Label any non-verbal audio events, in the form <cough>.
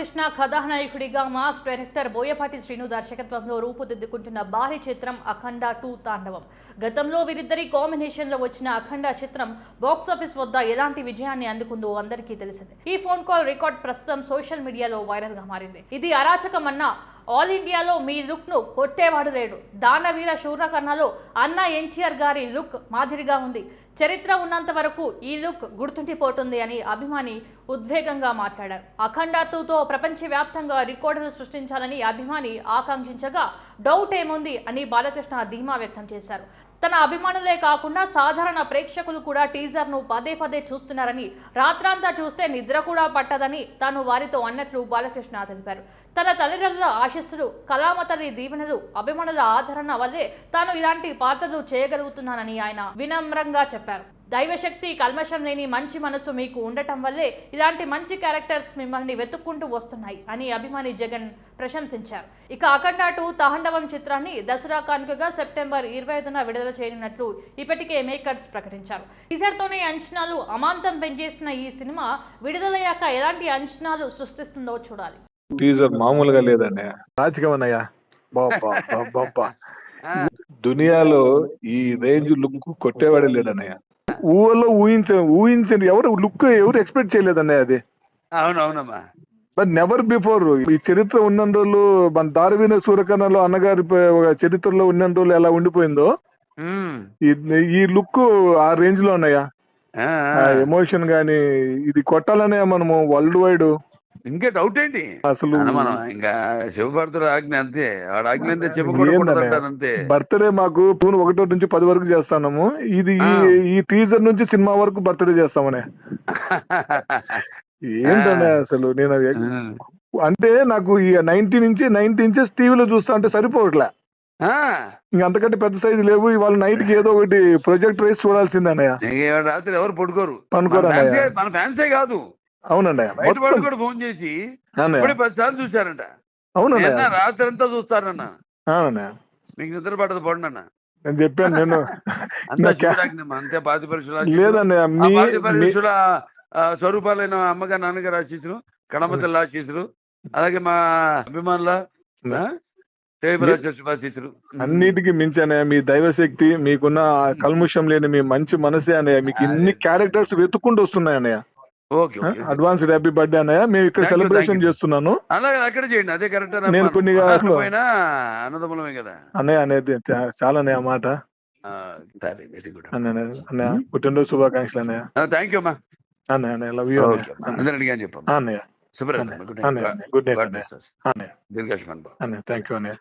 బాలకృష్ణ కథానాయకుడిగా mass director Boyapati Srinu దర్శకత్వంలో రూపుదిద్దుకుంటున్న భారీ చిత్రం అఖండ టూ తాండవం. గతంలో వీరిద్దరి కాంబినేషన్లో వచ్చిన అఖండ చిత్రం బాక్సాఫీస్ వద్ద ఎలాంటి విజయాన్ని అందుకుందో అందరికీ తెలిసింది. ఈ ఫోన్ కాల్ రికార్డ్ ప్రస్తుతం సోషల్ మీడియాలో వైరల్గా మారింది. ఇది అరాచకమన్నా ఆల్ ఇండియాలో మీ లుక్ను కొట్టేవాడు లేడు. దానవీర శూర్ణకర్ణలో అన్న ఎన్టీఆర్ గారి లుక్ మాదిరిగా ఉంది. చరిత్ర ఉన్నంత వరకు ఈ లుక్ గుర్తుండిపోతుంది అని అభిమాని ఉద్వేగంగా మాట్లాడారు. అఖండ టూతో ప్రపంచవ్యాప్తంగా రికార్డులు సృష్టించాలని అభిమాని ఆకాంక్షించగా డౌట్ ఏముంది అని బాలకృష్ణ ధీమా వ్యక్తం చేశారు. తన అభిమానులే కాకుండా సాధారణ ప్రేక్షకులు కూడా టీజర్ను పదే పదే చూస్తున్నారని రాత్రంతా చూస్తే నిద్ర కూడా పట్టదని తాను వారితో అన్నట్లు బాలకృష్ణ తెలిపారు. తన తల్లిదండ్రుల ఆశస్సులు కళామతలి దీవెనలు అభిమానుల ఆదరణ వల్లే తాను ఇలాంటి పాత్రలు చేయగలుగుతున్నానని ఆయన వినమ్రంగా చెప్పారు. దైవశక్తి కల్మషం లేని మంచి మనసు మీకు ఉండటం వల్లే ఇలాంటి మంచి క్యారెక్టర్స్ మిమ్మల్ని వెతుక్కుంటూ వస్తున్నాయి అని అభిమాని జగన్ ప్రశంసించారు. ఇక అఖండ టూ తాండవం చిత్రాన్ని దసరా కానుకగా సెప్టెంబర్ ఇరవై ఐదున విడుదల చేయనున్నట్లు ఇప్పటికే మేకర్స్ ప్రకటించారు. టీజర్తోనే అంచనాలు అమాంతం పెంచేసిన ఈ సినిమా విడుదలయ్యాక ఎలాంటి అంచనాలు సృష్టిస్తుందో చూడాలి. టీజర్ మామూలుగా లేదండి. రాజకీయం అన్నయ్య. <laughs> దునియాలో ఈ రేంజ్ లుక్ కొట్టేవాడే లేడన్నయ్య. ఊహలో ఊహించ ఊహించండి ఎవరు లుక్ ఎవరు ఎక్స్పెక్ట్ చేయలేదన్నయ్య అది. అవునవునమ్మా. బట్ నెవర్ బిఫోర్ ఈ చరిత్ర ఉన్న రోజులు మన దారవీన సూర్యకర్ణలో అన్నగారి చరిత్రలో ఉన్న రోజులు ఎలా ఉండిపోయిందో. ఈ- లుక్ ఆ రేంజ్లో ఉన్నాయా. ఎమోషన్ గాని ఇది కొట్టాలనే మనము వరల్డ్ వైడ్. ఇంకా డౌట్ ఏంటి? అసలు మనం ఇంకా శివభారతుడు ఆజ్ఞ అంతే. వాడు ఆజ్ఞ అంతే చెప్పకూడదు అంతే. బర్త్డే మాకు జూన్ ఒకటో నుంచి పది వరకు చేస్తాము ఇది ఈ టీజర్ నుంచి సినిమా వరకు బర్త్డే చేస్తామనే. <laughs> ఏంటనే అసలు? నేను. అంటే నాకు ఈ నైన్టీ నుంచి నైన్టీ ఇంచెస్ టీవీలో చూస్తా అంటే సరిపోవట్లే. ఇంక అంతకంటే పెద్ద సైజు లేవు. ఇవాళ నైట్కి ఏదో ఒకటి ప్రొజెక్ట్ రేస్ చూడాల్సిందే అన్నయ్య రాత్రి ఎవరు పడుకోరు. పనుకోరు మన ఫ్యాన్సే కాదు. అవునన్నయ్య బయట వాళ్ళు కూడా ఫోన్ చేసి ఇప్పుడే పది సార్లు చూశారంట. నిన్న రాత్రి అంతా చూస్తారన్న మీకు నిద్ర పడదు పడండి అన్న నేను చెప్పాను నేను <laughs> అంతా పాతి పరుషుల పాతి ఆ, స్వరూపాలైన అమ్మగారు నాన్నగారు ఆశీస్సులు కడమతల ఆశీస్సులు అలాగే మా అభిమానుల అన్నిటికీ మించి అన్నయ్య మీ దైవశక్తి మీకున్న కల్ముషం లేని మీ మంచి మనసే అన్నయ్య మీకు ఇన్ని క్యారెక్టర్స్ వెతుక్కుంటూ వస్తున్నాయి అన్నయ్య ఓకే అడ్వాన్స్డ్ హ్యాపీ బర్త్డే అన్నయ్య. మేము ఇక్కడ సెలబ్రేషన్. చేస్తున్నాను. అలాగే అక్కడ చేయండి. అదే కరెక్ట్ నేను కొన్ని అన్నదమ్ములమే కదా. అన్నయ్య అనేది చాలా అన్నయ్య ఆ మాట. సరే వెరీ గుడ్ అన్నయ్య అన్నయ్య పుట్టినరోజు శుభాకాంక్షలు అన్నయ్య. థ్యాంక్ యూ అమ్మా. అన్నయ్య అన్నయ్య లవ్ యూ చెప్పమ్మా. అన్నయ్య. శుభ్రత గుడ్ అన్నయ్య నైట్ అన్నయ్య. అన్నయ్య. దీర్ఘాయుష్మాన్ భవ. అన్నయ్య థ్యాంక్ యూ అన్నయ్య.